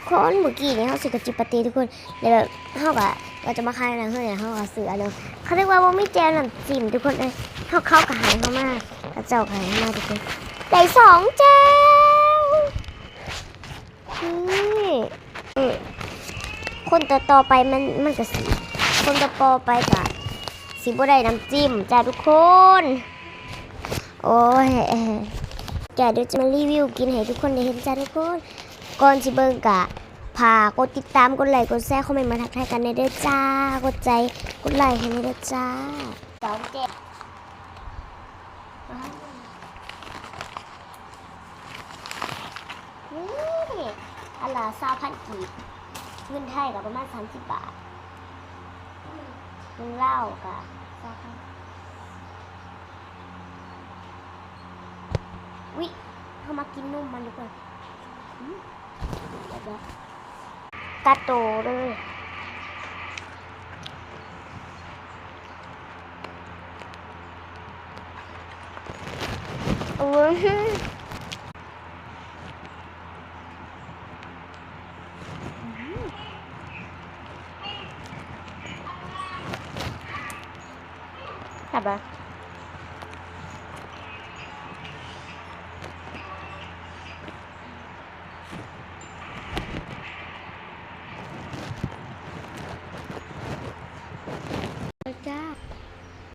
กคนเมื่อกี้นี่เขาสิกับจิปาตีทุกคนเลยแบบเขาก็เราจะมาขายอะไรเพื่อนเขาก็เสือเลยเขาเรียกว่าว่าไม่แจวน้ำจิ้มทุกคนเลยเขาเข้ากับหายเขามากกระเจ้าขายมากทุกคนได้สองแจวนี่คนต่อต่อไปมันมันก็สิคนต่อต่อไปก็สิบ่ได้น้ำจิ้มจ้าทุกคน โอ้ยแกเดี๋ยวจะมารีวิวกินให้ทุกคนได้เห็นจ้าทุกคน ก่อนสิเบิ่งกะพากดติดตามกดไลค์กดแชร์คอมเมนต์มาทักทายกันในเด้อจ้ากดใจกดไลค์ให้ในเด้อจ้าสองเจ็ดนี่อันละสามพันกีบเงินไทยกับประมาณสามสิบบาทเงินเล่ากับสามพันวิเขามากินนุ่มมันดีกว่ากระโตเลยโอ้ยกลับมา Acá.